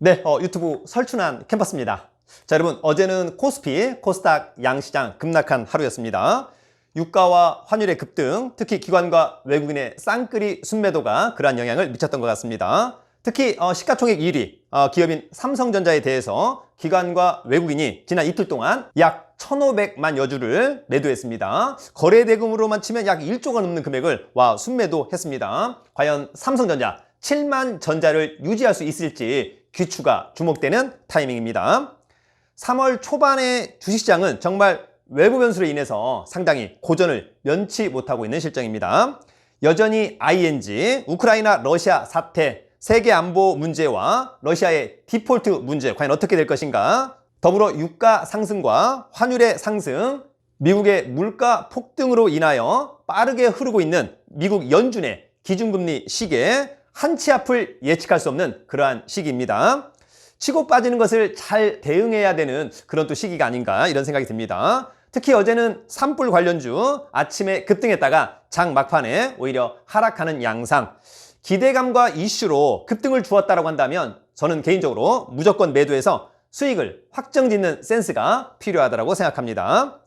네, 어, 유튜브 설춘한 캠퍼스입니다. 자, 여러분, 어제는 코스피, 코스닥 양시장 급락한 하루였습니다. 유가와 환율의 급등, 특히 기관과 외국인의 쌍끌이 순매도가 그러한 영향을 미쳤던 것 같습니다. 특히 어, 시가총액 1위 어, 기업인 삼성전자에 대해서 기관과 외국인이 지난 이틀 동안 약 1,500만 여주를 매도했습니다. 거래 대금으로만 치면 약 1조가 넘는 금액을 와 순매도했습니다. 과연 삼성전자 7만 전자를 유지할 수 있을지 귀추가 주목되는 타이밍입니다. 3월 초반의 주식시장은 정말 외부 변수로 인해서 상당히 고전을 면치 못하고 있는 실정입니다. 여전히 ING, 우크라이나 러시아 사태, 세계 안보 문제와 러시아의 디폴트 문제 과연 어떻게 될 것인가? 더불어 유가 상승과 환율의 상승, 미국의 물가 폭등으로 인하여 빠르게 흐르고 있는 미국 연준의 기준금리 시기에 한치 앞을 예측할 수 없는 그러한 시기입니다. 치고 빠지는 것을 잘 대응해야 되는 그런 또 시기가 아닌가 이런 생각이 듭니다. 특히 어제는 산불 관련주 아침에 급등했다가 장 막판에 오히려 하락하는 양상. 기대감과 이슈로 급등을 주었다고 한다면 저는 개인적으로 무조건 매도해서 수익을 확정짓는 센스가 필요하다고 생각합니다.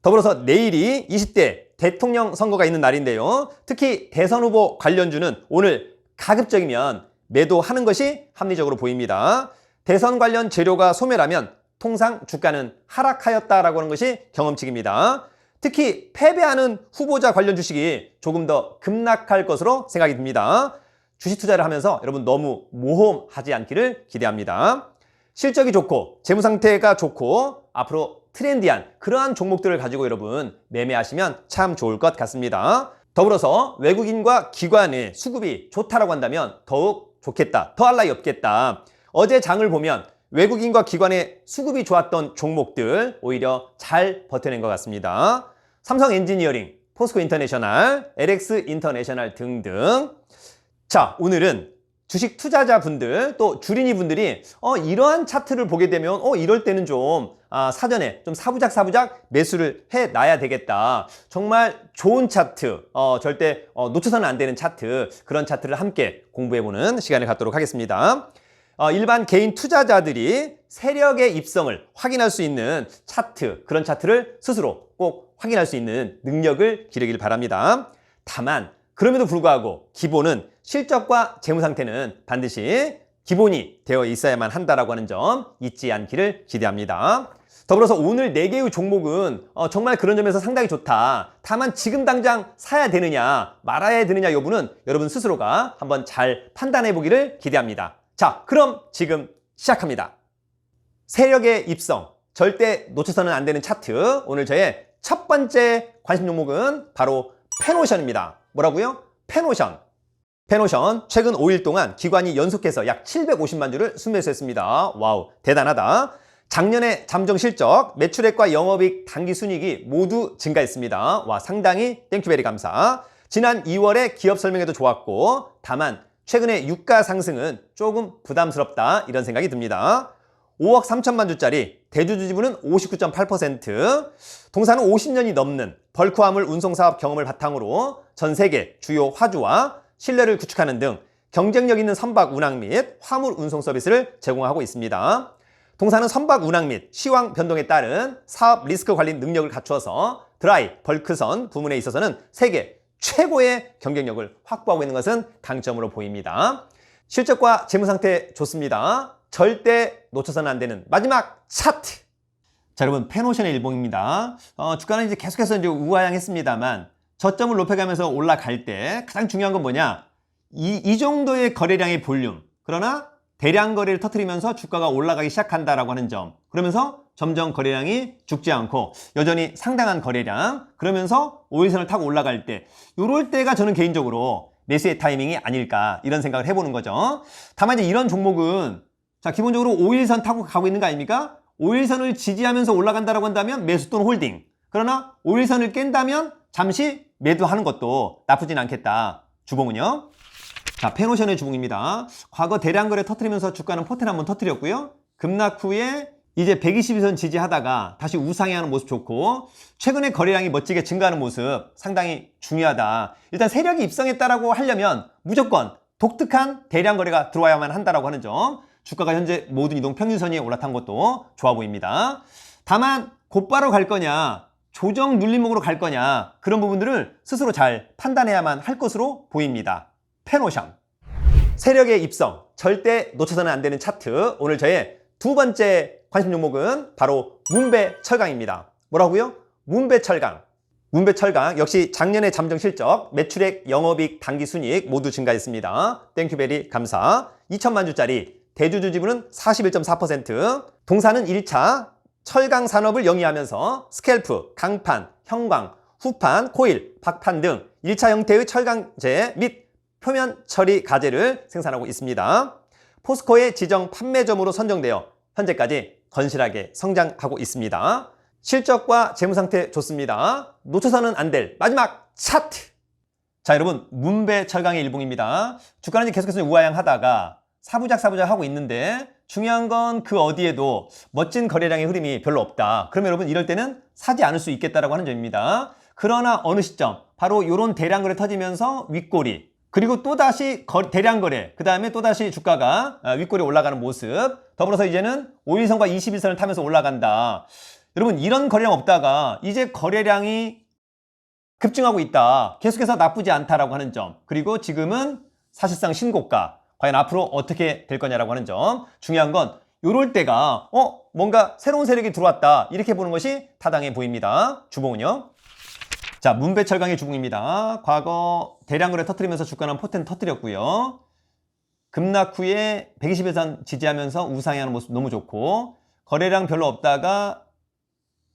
더불어서 내일이 20대 대통령 선거가 있는 날인데요. 특히 대선 후보 관련주는 오늘 가급적이면 매도하는 것이 합리적으로 보입니다. 대선 관련 재료가 소멸하면 통상 주가는 하락하였다라고 하는 것이 경험칙입니다. 특히 패배하는 후보자 관련 주식이 조금 더 급락할 것으로 생각이 듭니다. 주식 투자를 하면서 여러분 너무 모험하지 않기를 기대합니다. 실적이 좋고 재무 상태가 좋고 앞으로 트렌디한 그러한 종목들을 가지고 여러분 매매하시면 참 좋을 것 같습니다. 더불어서 외국인과 기관의 수급이 좋다라고 한다면 더욱 좋겠다. 더할 나위 없겠다. 어제 장을 보면 외국인과 기관의 수급이 좋았던 종목들 오히려 잘 버텨낸 것 같습니다. 삼성 엔지니어링, 포스코 인터내셔널, LX 인터내셔널 등등. 자, 오늘은 주식 투자자분들 또 주린이 분들이 어 이러한 차트를 보게 되면 어 이럴 때는 좀 아, 사전에 좀 사부작 사부작 매수를 해 놔야 되겠다. 정말 좋은 차트, 어 절대 어, 놓쳐서는 안 되는 차트 그런 차트를 함께 공부해 보는 시간을 갖도록 하겠습니다. 어, 일반 개인 투자자들이 세력의 입성을 확인할 수 있는 차트, 그런 차트를 스스로 꼭 확인할 수 있는 능력을 기르길 바랍니다. 다만, 그럼에도 불구하고 기본은 실적과 재무 상태는 반드시 기본이 되어 있어야만 한다라고 하는 점 잊지 않기를 기대합니다. 더불어서 오늘 4개의 종목은 어, 정말 그런 점에서 상당히 좋다. 다만 지금 당장 사야 되느냐, 말아야 되느냐 여부는 여러분 스스로가 한번 잘 판단해 보기를 기대합니다. 자, 그럼 지금 시작합니다. 세력의 입성, 절대 놓쳐서는 안 되는 차트. 오늘 저의 첫 번째 관심 종목은 바로 페노션입니다. 뭐라고요? 페노션. 페노션 최근 5일 동안 기관이 연속해서 약 750만 주를 순매수했습니다. 와우, 대단하다. 작년에 잠정 실적, 매출액과 영업이익, 당기 순이익이 모두 증가했습니다. 와, 상당히 땡큐베리 감사. 지난 2월에 기업 설명회도 좋았고, 다만 최근에 유가 상승은 조금 부담스럽다 이런 생각이 듭니다. 5억 3천만 주짜리 대주주 지분은 59.8%, 동사는 50년이 넘는 벌크 화물 운송 사업 경험을 바탕으로 전 세계 주요 화주와 신뢰를 구축하는 등 경쟁력 있는 선박 운항 및 화물 운송 서비스를 제공하고 있습니다. 동사는 선박 운항 및 시황 변동에 따른 사업 리스크 관리 능력을 갖추어서 드라이, 벌크선 부문에 있어서는 세계 최고의 경쟁력을 확보하고 있는 것은 강점으로 보입니다. 실적과 재무 상태 좋습니다. 절대 놓쳐서는 안 되는 마지막 차트. 자, 여러분 페노션의 일봉입니다. 어, 주가는 이제 계속해서 이제 우하향했습니다만 저점을 높여가면서 올라갈 때 가장 중요한 건 뭐냐? 이, 이 정도의 거래량의 볼륨. 그러나 대량 거래를 터트리면서 주가가 올라가기 시작한다라고 하는 점. 그러면서 점점 거래량이 죽지 않고 여전히 상당한 거래량. 그러면서 5일선을 타고 올라갈 때 이럴 때가 저는 개인적으로 매수의 타이밍이 아닐까 이런 생각을 해보는 거죠. 다만 이제 이런 종목은 자 기본적으로 5일선 타고 가고 있는 거 아닙니까? 5일선을 지지하면서 올라간다라고 한다면 매수 또는 홀딩. 그러나 5일선을 깬다면 잠시 매도하는 것도 나쁘진 않겠다. 주봉은요. 자, 페노션의 주봉입니다. 과거 대량 거래 터트리면서 주가는 포텐 한번 터트렸고요. 급락 후에 이제 122선 지지하다가 다시 우상향하는 모습 좋고 최근에 거래량이 멋지게 증가하는 모습 상당히 중요하다. 일단 세력이 입성했다라고 하려면 무조건 독특한 대량 거래가 들어와야만 한다라고 하는 점. 주가가 현재 모든 이동 평균선 위에 올라탄 것도 좋아 보입니다. 다만 곧바로 갈 거냐, 조정 눌림목으로 갈 거냐 그런 부분들을 스스로 잘 판단해야만 할 것으로 보입니다. 페노션. 세력의 입성, 절대 놓쳐서는 안 되는 차트. 오늘 저의 두 번째 관심 종목은 바로 문배 철강입니다. 뭐라고요? 문배 철강. 문배 철강 역시 작년의 잠정 실적, 매출액, 영업이익, 당기 순이익 모두 증가했습니다. 땡큐베리 감사. 2천만 주짜리 대주주 지분은 41.4%. 동사는 1차 철강 산업을 영위하면서 스캘프, 강판, 형광, 후판, 코일, 박판 등 1차 형태의 철강제 및 표면 처리 가제를 생산하고 있습니다. 포스코의 지정 판매점으로 선정되어 현재까지 건실하게 성장하고 있습니다. 실적과 재무 상태 좋습니다. 놓쳐서는 안 될 마지막 차트. 자, 여러분 문배 철강의 일봉입니다. 주가는 계속해서 우하향하다가 사부작 사부작 하고 있는데 중요한 건 그 어디에도 멋진 거래량의 흐름이 별로 없다. 그러면 여러분 이럴 때는 사지 않을 수 있겠다라고 하는 점입니다. 그러나 어느 시점 바로 이런 대량 거래 터지면서 윗꼬리 그리고 또다시 거- 대량 거래 그 다음에 또다시 주가가 아, 윗꼬리 올라가는 모습 더불어서 이제는 5일선과 21선을 타면서 올라간다. 여러분 이런 거래량 없다가 이제 거래량이 급증하고 있다. 계속해서 나쁘지 않다라고 하는 점. 그리고 지금은 사실상 신고가. 과연 앞으로 어떻게 될 거냐라고 하는 점. 중요한 건 요럴 때가 어 뭔가 새로운 세력이 들어왔다. 이렇게 보는 것이 타당해 보입니다. 주봉은요. 자, 문배철강의 주봉입니다. 과거 대량거래 터트리면서 주가는 포텐 터트렸고요. 급락 후에 120일선 지지하면서 우상향하는 모습 너무 좋고 거래량 별로 없다가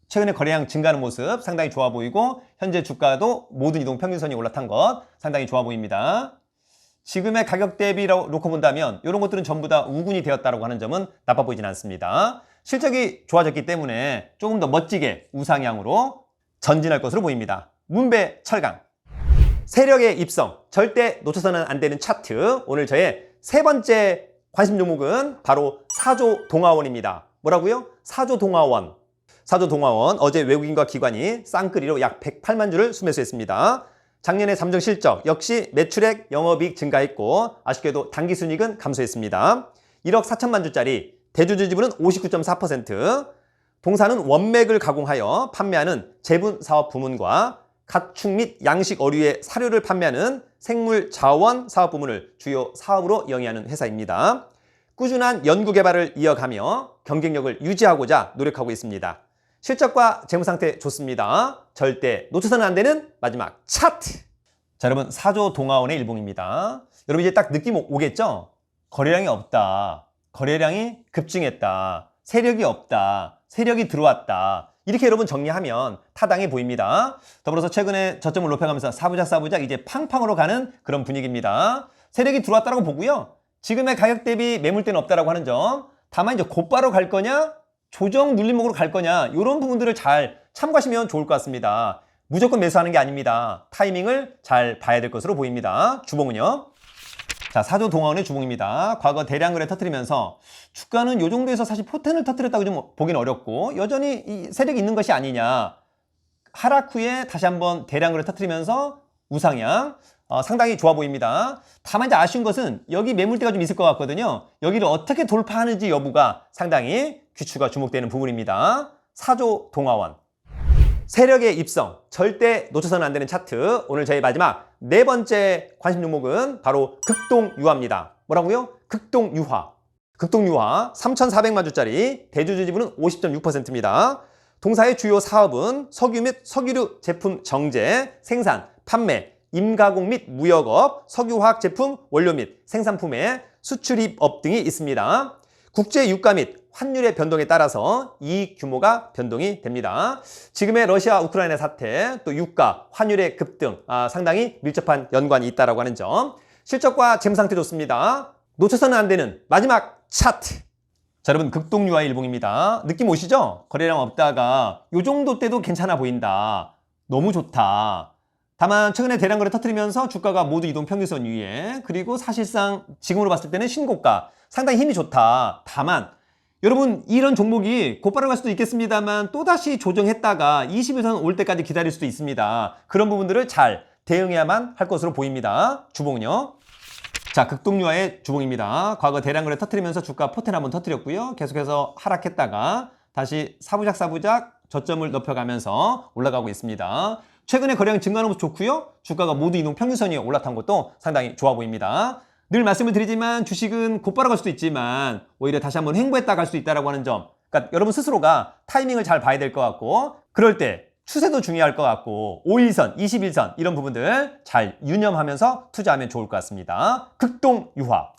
최근에 거래량 증가하는 모습 상당히 좋아 보이고 현재 주가도 모든 이동 평균선이 올라탄 것 상당히 좋아 보입니다. 지금의 가격 대비로 놓고 본다면 이런 것들은 전부 다 우군이 되었다고 하는 점은 나빠 보이진 않습니다. 실적이 좋아졌기 때문에 조금 더 멋지게 우상향으로 전진할 것으로 보입니다. 문배 철강. 세력의 입성. 절대 놓쳐서는 안 되는 차트. 오늘 저의 세 번째 관심 종목은 바로 사조 동화원입니다. 뭐라고요? 사조 동화원. 사조 동화원 어제 외국인과 기관이 쌍끌이로 약 108만 주를 수매수했습니다. 작년에 잠정 실적 역시 매출액, 영업이익 증가했고 아쉽게도 당기 순이익은 감소했습니다. 1억 4천만 주짜리 대주주 지분은 59.4%. 동사는 원맥을 가공하여 판매하는 제분 사업 부문과 가축 및 양식 어류의 사료를 판매하는 생물 자원 사업 부문을 주요 사업으로 영위하는 회사입니다. 꾸준한 연구 개발을 이어가며 경쟁력을 유지하고자 노력하고 있습니다. 실적과 재무 상태 좋습니다. 절대 놓쳐서는 안 되는 마지막 차트. 자, 여러분 사조 동아원의 일봉입니다. 여러분 이제 딱 느낌 오- 오겠죠? 거래량이 없다. 거래량이 급증했다. 세력이 없다. 세력이 들어왔다. 이렇게 여러분 정리하면 타당해 보입니다. 더불어서 최근에 저점을 높여가면서 사부작 사부작 이제 팡팡으로 가는 그런 분위기입니다. 세력이 들어왔다라고 보고요. 지금의 가격 대비 매물대는 없다라고 하는 점. 다만 이제 곧바로 갈 거냐, 조정 눌림목으로 갈 거냐, 이런 부분들을 잘 참고하시면 좋을 것 같습니다. 무조건 매수하는 게 아닙니다. 타이밍을 잘 봐야 될 것으로 보입니다. 주봉은요. 자, 사조 동화원의 주봉입니다. 과거 대량 거래 터트리면서 주가는 이 정도에서 사실 포텐을 터트렸다고 좀 보기는 어렵고 여전히 이 세력이 있는 것이 아니냐. 하락 후에 다시 한번 대량 거래 터트리면서 우상향 어, 상당히 좋아 보입니다. 다만 이제 아쉬운 것은 여기 매물대가 좀 있을 것 같거든요. 여기를 어떻게 돌파하는지 여부가 상당히 귀추가 주목되는 부분입니다. 사조 동화원. 세력의 입성 절대 놓쳐서는 안 되는 차트 오늘 저희 마지막 네 번째 관심 종목은 바로 극동유화입니다 뭐라고요? 극동유화 극동유화 3,400만 주짜리 대주주 지분은 50.6%입니다 동사의 주요 사업은 석유 및 석유류 제품 정제, 생산, 판매, 임가공 및 무역업, 석유화학 제품 원료 및 생산품의 수출입업 등이 있습니다. 국제 유가 및 환율의 변동에 따라서 이익 규모가 변동이 됩니다. 지금의 러시아 우크라이나 사태, 또 유가, 환율의 급등 아, 상당히 밀접한 연관이 있다라고 하는 점. 실적과 재무 상태 좋습니다. 놓쳐서는 안 되는 마지막 차트. 자, 여러분 극동유화 일봉입니다. 느낌 오시죠? 거래량 없다가 요 정도 때도 괜찮아 보인다. 너무 좋다. 다만 최근에 대량 거래 터트리면서 주가가 모두 이동 평균선 위에 그리고 사실상 지금으로 봤을 때는 신고가 상당히 힘이 좋다. 다만 여러분 이런 종목이 곧바로 갈 수도 있겠습니다만 또다시 조정했다가 21선 올 때까지 기다릴 수도 있습니다. 그런 부분들을 잘 대응해야만 할 것으로 보입니다. 주봉은요. 자, 극동유화의 주봉입니다. 과거 대량 거래 터트리면서 주가 포텐 한번 터트렸고요. 계속해서 하락했다가 다시 사부작 사부작 저점을 높여가면서 올라가고 있습니다. 최근에 거래량 증가하는 것도 좋고요. 주가가 모두 이동 평균선 위에 올라탄 것도 상당히 좋아 보입니다. 늘 말씀을 드리지만 주식은 곧바로 갈 수도 있지만 오히려 다시 한번 횡보했다 갈 수도 있다는 하는 점. 그러니까 여러분 스스로가 타이밍을 잘 봐야 될 것 같고 그럴 때 추세도 중요할 것 같고 5일선, 21선 이런 부분들 잘 유념하면서 투자하면 좋을 것 같습니다. 극동 유화.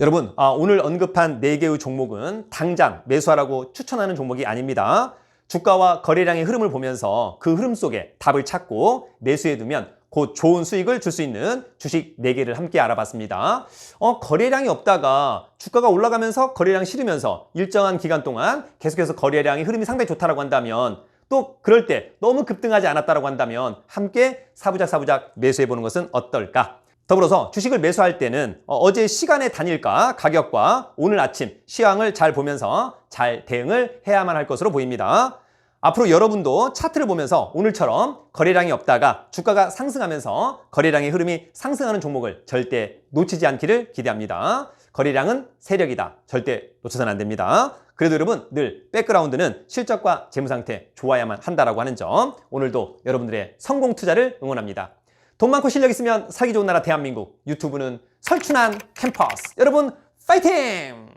여러분 아, 오늘 언급한 4개의 종목은 당장 매수하라고 추천하는 종목이 아닙니다. 주가와 거래량의 흐름을 보면서 그 흐름 속에 답을 찾고 매수해두면 곧 좋은 수익을 줄 수 있는 주식 4개를 함께 알아봤습니다. 어, 거래량이 없다가 주가가 올라가면서 거래량 실으면서 일정한 기간 동안 계속해서 거래량의 흐름이 상당히 좋다라고 한다면 또 그럴 때 너무 급등하지 않았다라고 한다면 함께 사부작 사부작 매수해보는 것은 어떨까? 더불어서 주식을 매수할 때는 어, 어제 시간의 단일가, 가격과 오늘 아침 시황을 잘 보면서 잘 대응을 해야만 할 것으로 보입니다. 앞으로 여러분도 차트를 보면서 오늘처럼 거래량이 없다가 주가가 상승하면서 거래량의 흐름이 상승하는 종목을 절대 놓치지 않기를 기대합니다. 거래량은 세력이다. 절대 놓쳐서는 안 됩니다. 그래도 여러분 늘 백그라운드는 실적과 재무 상태 좋아야만 한다라고 하는 점 오늘도 여러분들의 성공 투자를 응원합니다. 돈 많고 실력 있으면 살기 좋은 나라 대한민국 유튜브는 설춘한 캠퍼스 여러분 파이팅!